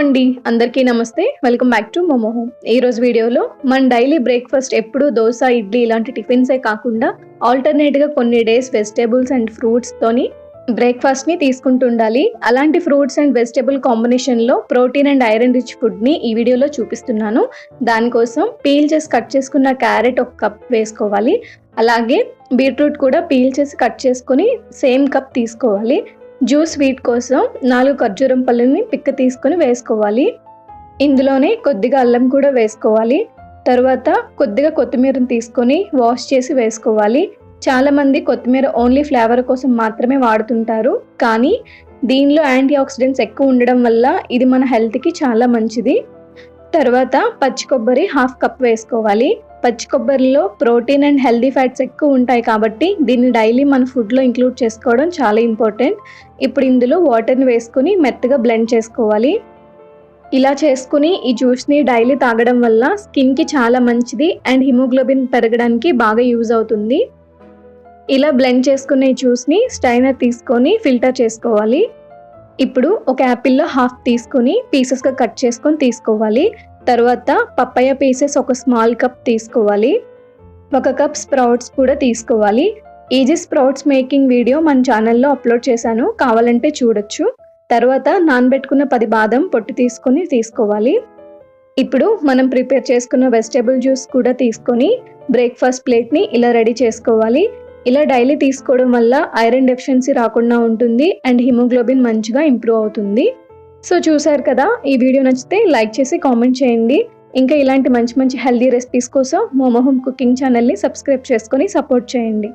అండి. అందరికీ నమస్తే. వెల్కమ్ బ్యాక్ టు మోమోహోమ్ ఈ రోజు వీడియోలో మన డైలీ బ్రేక్ఫాస్ట్ ఎప్పుడు దోశ ఇడ్లీ ఇలాంటి టిఫిన్సే కాకుండా ఆల్టర్నేట్గా కొన్ని డేస్ వెజిటేబుల్స్ అండ్ ఫ్రూట్స్ తోని బ్రేక్ఫాస్ట్ని అలాంటి ఫ్రూట్స్ అండ్ వెజిటేబుల్ కాంబినేషన్లో ప్రోటీన్ అండ్ ఐరన్ రిచ్ ఫుడ్ని ఈ వీడియోలో చూపిస్తున్నాను. దానికోసం పీల్ చేసి కట్ చేసుకున్న క్యారెట్ ఒక కప్ వేసుకోవాలి. అలాగే బీట్రూట్ కూడా పీల్ చేసి కట్ చేసుకొని సేమ్ కప్ తీసుకోవాలి. జ్యూస్ స్వీట్ కోసం నాలుగు ఖర్జూరం పళ్ళని పిక్క తీసుకొని వేసుకోవాలి. ఇందులోనే కొద్దిగా అల్లం కూడా వేసుకోవాలి. తర్వాత కొద్దిగా కొత్తిమీరను తీసుకొని వాష్ చేసి వేసుకోవాలి. చాలామంది కొత్తిమీర ఓన్లీ ఫ్లేవర్ కోసం మాత్రమే వాడుతుంటారు. కానీ దీనిలో యాంటీ ఆక్సిడెంట్స్ ఎక్కువ ఉండడం వల్ల ఇది మన హెల్త్కి చాలా మంచిది. తర్వాత పచ్చి కొబ్బరి హాఫ్ కప్ వేసుకోవాలి. పచ్చి కొబ్బరిలో ప్రోటీన్ అండ్ హెల్దీ ఫ్యాట్స్ ఎక్కువ ఉంటాయి కాబట్టి దీన్ని డైలీ మన ఫుడ్లో ఇంక్లూడ్ చేసుకోవడం చాలా ఇంపార్టెంట్. ఇప్పుడు ఇందులో వాటర్ని వేసుకుని మెత్తగా బ్లెండ్ చేసుకోవాలి. ఇలా చేసుకుని ఈ జ్యూస్ని డైలీ తాగడం వల్ల స్కిన్కి చాలా మంచిది అండ్ హిమోగ్లోబిన్ పెరగడానికి బాగా యూజ్ అవుతుంది. ఇలా బ్లెండ్ చేసుకునే జ్యూస్ని స్టైనర్ తీసుకొని ఫిల్టర్ చేసుకోవాలి. ఇప్పుడు ఒక యాపిల్లో హాఫ్ తీసుకొని పీసెస్గా కట్ చేసుకొని తీసుకోవాలి. తర్వాత పప్పయ్య పీసెస్ ఒక స్మాల్ కప్ తీసుకోవాలి. ఒక కప్ స్ప్రౌట్స్ కూడా తీసుకోవాలి. ఈజీ స్ప్రౌట్స్ మేకింగ్ వీడియో మన ఛానల్లో అప్లోడ్ చేశాను. కావాలంటే చూడొచ్చు. తర్వాత నానబెట్టుకున్న పది బాదం పొట్టు తీసుకొని తీసుకోవాలి. ఇప్పుడు మనం ప్రిపేర్ చేసుకున్న వెజిటేబుల్ జ్యూస్ కూడా తీసుకొని బ్రేక్ఫాస్ట్ ప్లేట్ని ఇలా రెడీ చేసుకోవాలి. ఇలా డైలీ తీసుకోవడం వల్ల ఐరన్ డెఫిషియన్సీ రాకుండా ఉంటుంది అండ్ హిమోగ్లోబిన్ మంచిగా ఇంప్రూవ్ అవుతుంది. సో చూసారు కదా ఈ వీడియో నచ్చితే లైక్ చేసి కామెంట్ చేయండి. ఇంకా ఇలాంటి మంచి మంచి హెల్దీ రెసిపీస్ కోసం మోమోహోమ్ కుకింగ్ ఛానల్ని సబ్స్క్రైబ్ చేసుకొని సపోర్ట్ చేయండి.